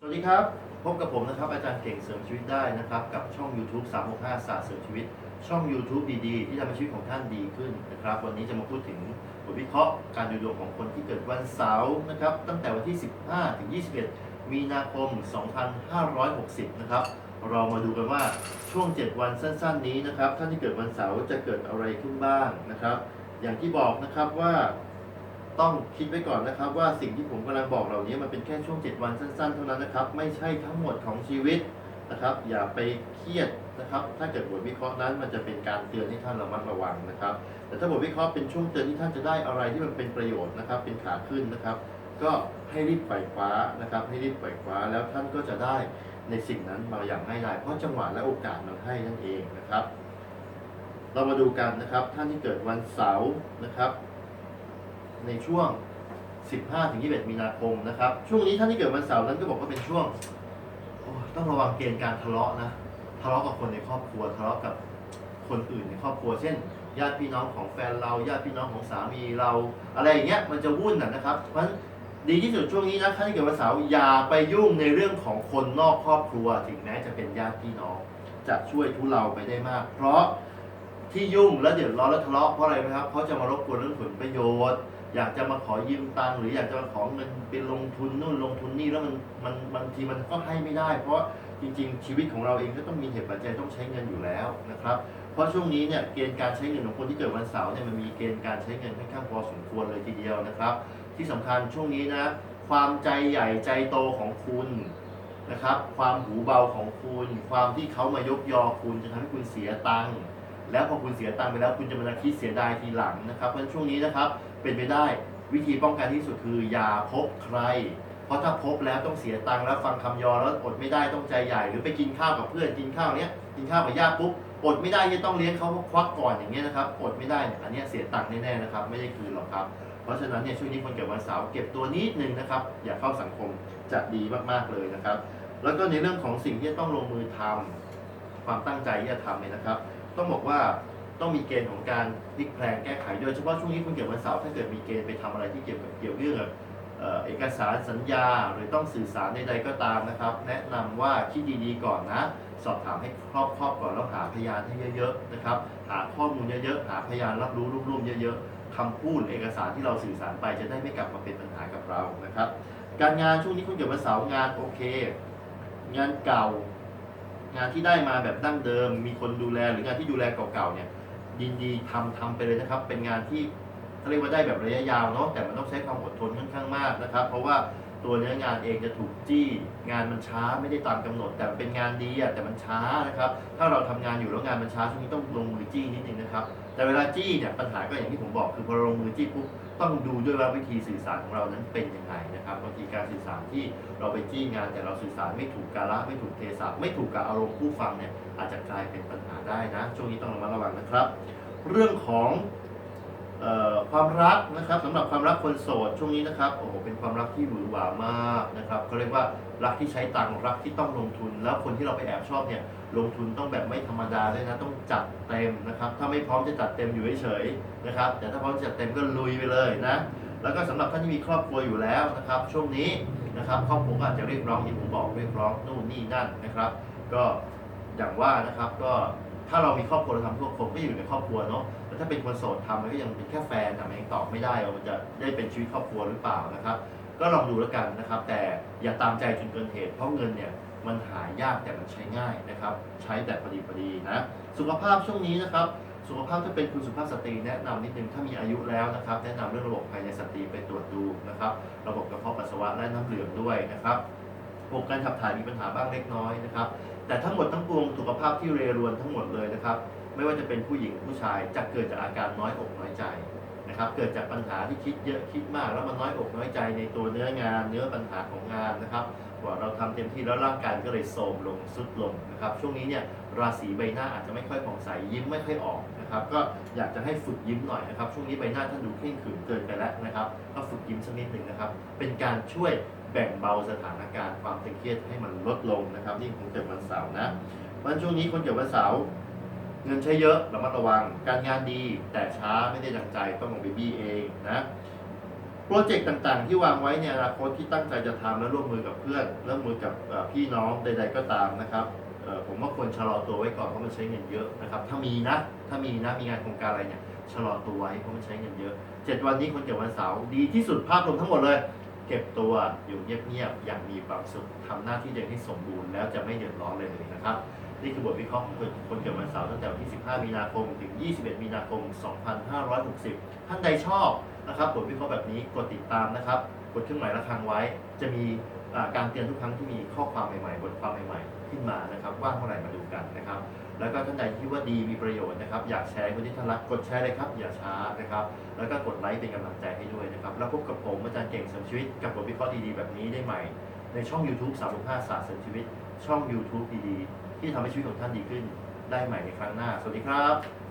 สวัสดีครับ พบกับผมนะครับอาจารย์เก่งเสริมชีวิตได้นะครับ กับช่อง YouTube 365ศาสตร์เสริมชีวิต ช่อง YouTube ดีๆ ที่ทำให้ชีวิตของท่านดีขึ้นนะครับ วันนี้จะมาพูดถึงบทวิเคราะห์การดูดวงของคนที่เกิดวันเสาร์นะครับ ตั้งแต่วันที่ 15 ถึง 21 มีนาคม 2560 นะครับ เรามาดูกันว่าช่วง 7 วันสั้น ๆ นี้นะครับท่านที่เกิดวันเสาร์จะเกิดอะไรขึ้นบ้างนะครับ อย่างที่บอกนะครับว่า ต้องคิดไว้ก่อนนะครับว่าสิ่งที่ผมกำลังบอกเหล่านี้มันเป็นแค่ช่วง 7 วันสั้น ๆ เท่านั้นนะครับ ไม่ใช่ทั้งหมดของชีวิตนะครับ อย่าไปเครียดนะครับ ถ้าเกิดบทวิเคราะห์นั้นมันจะเป็นการเตือนให้ท่านระมัดระวังนะครับ แต่ถ้าบทวิเคราะห์เป็นช่วงเตือนที่ท่านจะได้อะไรที่มันเป็นประโยชน์นะครับ เป็นขาขึ้นนะครับ ก็ให้รีบไขว่คว้านะครับ ให้รีบไขว่คว้าแล้วท่านก็จะได้ในสิ่งนั้นมาอย่างง่ายดายเพราะจังหวะและโอกาสมันให้นั่นเองนะครับ เรามาดูกันนะครับ ท่านที่เกิดวันเสาร์นะครับ ในช่วง 15ถึง21 มีนาคมนะครับ ช่วงนี้ท่านที่เกิดวันเสาร์นั้นก็บอกว่าเป็นช่วงต้องระวังเกณฑ์การทะเลาะนะทะเลาะกับคนในครอบครัวทะเลาะกับคนอื่นในครอบครัว เช่น ญาติพี่น้องของแฟนเราญาติพี่น้องของสามีเรา อะไรอย่างเงี้ยมันจะวุ่นนะนะครับเพราะฉะนั้นดีที่สุดช่วงนี้นะท่านที่เกิดวันเสาร์อย่าไปยุ่งในเรื่องของคนนอกครอบครัว ถึงแม้จะเป็นญาติพี่น้อง จะช่วยทุเลาไปได้มาก เพราะที่ยุ่งแล้วเดือดร้อนแล้วทะเลาะเพราะอะไรไหมครับเขาจะมารบกวนเรื่องผลประโยชน์ อยากจะมาขอยืมตังค์หรืออยากจะมาขอเงินเป็นลงทุนนู่นลงทุนนี่แล้วมันมันบางทีมันก็ให้ไม่ได้ เพราะจริง ๆ ชีวิตของเราเองก็ต้องมีเหตุปัจจัยต้องใช้เงินอยู่แล้วนะครับ เพราะช่วงนี้เนี่ยเกณฑ์การใช้เงินของคนที่เกิดวันเสาร์เนี่ยมันมีเกณฑ์การใช้เงินค่อนข้างพอสมควรเลยทีเดียวนะครับ ที่สำคัญช่วงนี้นะความใจใหญ่ใจโตของคุณนะครับ ความหูเบาของคุณ ความที่เขามายกยอคุณจะทำให้คุณเสียตังค์ แล้วพอคุณเสียตังค์ไปแล้วคุณจะมาคิดเสียดายทีหลังนะครับเพราะฉะนั้นช่วงนี้นะครับเป็นไปได้วิธีป้องกันที่สุดคืออย่าพบใคร เพราะถ้าพบแล้วต้องเสียตังค์แล้วฟังคำยอแล้วอดไม่ได้ต้องใจใหญ่ หรือไปกินข้าวกับเพื่อนกินข้าวเนี้ยกินข้าวกับญาติปุ๊บอดไม่ได้ที่ต้องเลี้ยงเขาควักก่อนอย่างเงี้ยนะครับอดไม่ได้เนี่ยอันเนี้ยเสียตังค์แน่ๆนะครับไม่ได้คืนหรอกครับ เพราะฉะนั้นเนี่ยช่วงนี้คนเกิดวันเสาร์เก็บตัวนิดนึงนะครับ อย่าเข้าสังคมจะดีมากๆเลยนะครับ แล้วก็ในเรื่องของสิ่งที่ต้องลงมือทำความตั้งใจที่จะทำเนี่ยนะครับ ต้องบอกว่าต้องมีเกณฑ์ของการพลิกแพลงแก้ไขโดยเฉพาะช่วงนี้คุณเกิดวันเสาร์ถ้าเกิดมีเกณฑ์ไปทำอะไรที่เกี่ยวกับเกี่ยวเรื่องกับเอกสารสัญญา หรือต้องสื่อสารใดๆก็ตามนะครับ แนะนำว่าคิดดีๆก่อนนะ สอบถามให้ครอบครอบก่อนแล้วหาพยานให้เยอะๆนะครับ หาข้อมูลเยอะๆหาพยานรับรู้รวบรวมๆเยอะๆคำพูดเอกสารที่เราสื่อสารไปจะได้ไม่กลับมาเป็นปัญหากับเรานะครับ การงานช่วงนี้คุณเกิดวันเสาร์งานโอเค งานเก่า งานที่ได้มาแบบดั้งเดิม มีคนดูแลหรืองานที่ดูแลเก่าๆเนี่ยยินดีทำทำไปเลยนะครับ เป็นงานที่เขาเรียกว่าได้แบบระยะยาวเนาะแต่มันต้องใช้ความอดทนค่อนข้างมากนะครับ เพราะว่า ตัวเนื้องานเองจะถูกจี้งานมันช้าไม่ได้ตามกำหนด แต่เป็นงานดีอะแต่มันช้านะครับถ้าเราทำงานอยู่แล้วงานมันช้าช่วงนี้ต้องลงมือจี้นิดนึงนะครับแต่เวลาจี้เนี่ยปัญหาก็อย่างที่ผมบอกคือพอลงมือจี้ปุ๊บต้องดูด้วยว่าวิธีสื่อสารของเรานั้นเป็นยังไงนะครับบางทีการสื่อสารที่เราไปจี้งานแต่เราสื่อสารไม่ถูกกาละไม่ถูกเทศะไม่ถูกกับอารมณ์ผู้ฟังเนี่ยอาจจะกลายเป็นปัญหาได้นะ ช่วงนี้ต้องระมัดระวังนะครับ เรื่องของ ความรักนะครับสำหรับความรักคนโสดช่วงนี้นะครับโอ้โหเป็นความรักที่หวือหวามากนะครับเขาเรียกว่ารักที่ใช้ตังค์รักที่ต้องลงทุน แล้วคนที่เราไปแอบชอบเนี่ยลงทุนต้องแบบไม่ธรรมดาด้วยนะต้องจัดเต็มนะครับถ้าไม่พร้อมจะจัดเต็มอยู่เฉยๆนะครับแต่ถ้าพร้อมจัดเต็มก็ลุยไปเลยนะแล้วก็สำหรับท่านที่มีครอบครัวอยู่แล้วนะครับช่วงนี้นะครับครอบครัวก็อาจจะเรียกร้องอย่างผมบอกเรียกร้องนู่นนี่นั่นนะครับ ก็อย่างว่านะครับก็ ถ้าเรามีครอบครัวเราทำทุกคนก็อยู่ในครอบครัวเนาะแต่ถ้าเป็นคนโสดทำมันก็ยังเป็นแค่แฟนทำเองตอบไม่ได้ว่ามันจะได้เป็นชีวิตครอบครัวหรือเปล่านะครับ ก็ลองดูแล้วกันนะครับ แต่อย่าตามใจจนเกินเหตุ เพราะเงินเนี่ยมันหายากแต่มันใช้ง่ายนะครับ ใช้แต่พอดีพอดีนะ สุขภาพช่วงนี้นะครับ สุขภาพถ้าเป็นคุณสุภาพสตรีแนะนำนิดนึงถ้ามีอายุแล้วนะครับ แนะนำเรื่องระบบภายในสตรีไปตรวจดูนะครับ ระบบกระเพาะปัสสาวะและน้ำเหลืองด้วยนะครับ ระบบการขับถ่ายมีปัญหาบ้างเล็กน้อยนะครับ แต่ทั้งหมดทั้งปวงสุขภาพที่เรรวนทั้งหมดเลยนะครับ ไม่ว่าจะเป็นผู้หญิงผู้ชายจะเกิดจากอาการน้อยอกน้อยใจ นะครับ เกิดจากปัญหาที่คิดเยอะคิดมาก แล้วมันน้อยอกน้อยใจในตัวเนื้องาน เนื้อปัญหาของงานนะครับว่าเราทำเต็มที่แล้วร่างกายก็เลยโทรมลงสุดลงนะครับ ช่วงนี้เนี่ยราศีใบหน้าอาจจะไม่ค่อยผ่องใสยิ้มไม่ค่อยออกนะครับ ก็อยากจะให้ฝึกยิ้มหน่อยนะครับ ช่วงนี้ใบหน้าท่านดูเคร่งขรึมเกินไปแล้วนะครับ ก็ฝึกยิ้มสักนิดหนึ่งนะครับ เป็นการช่วยแบ่งเบาสถานการณ์ความตึงเครียดให้มันลดลงนะครับ นี่ผมเกิดวันเสาร์นะวันช่วงนี้คนเกิดวันเสาร์ เงินใช้เยอะระมัดระวัง การงานดีแต่ช้าไม่ได้ดังใจต้องลงไปบี้เองนะโปรเจกต์ต่างๆ ที่วางไว้ในอนาคตที่ตั้งใจจะทำและร่วมมือกับเพื่อนร่วมมือกับพี่น้องใด ๆก็ตามนะครับผมว่าควรชะลอตัวไว้ก่อนเพราะมันใช้เงินเยอะนะครับ ถ้ามีนะ ถ้ามีนะ มีงานโครงการอะไรเนี่ย ชะลอตัวไว้เพราะมันใช้เงินเยอะ เจ็ดวันนี้คนเกิดวันเสาร์ดีที่สุดภาพรวมทั้งหมดเลย เก็บตัวอยู่เงียบๆอย่างมีความสุขทำหน้าที่ตัวเองให้สมบูรณ์แล้วจะไม่เดือดร้อนเลยนะครับ นี่คือบทวิเคราะห์ของคนเกิดวันเสาร์ตั้งแต่วันที่ 15 มีนาคม ถึง 21 มีนาคม 2560 ท่านใดชอบนะครับบทวิเคราะห์แบบนี้กดติดตามนะครับ กดเครื่องหมายระฆังไว้ จะมีการเตือนทุกครั้งที่มีข้อความใหม่ๆ บทความใหม่ๆ ขึ้นมานะครับ ว่างเมื่อไหร่มาดูกันนะครับ แล้วก็ท่านใดที่ว่าดีมีประโยชน์นะครับ อยากแชร์คนที่ท่านรักกดแชร์เลยครับ อย่าช้านะครับ แล้วก็กดไลค์เป็นกำลังใจให้ด้วยนะครับ แล้วพบกับผมอาจารย์เก่งเสริมชีวิตกับบทวิเคราะห์ดีๆแบบนี้ได้ใหม่ ในช่อง YouTube 365ศาสตร์เสริมชีวิต ช่อง YouTube ดีๆ ที่ทำให้ชีวิตของท่านดีขึ้นได้ใหม่ในครั้งหน้า สวัสดีครับ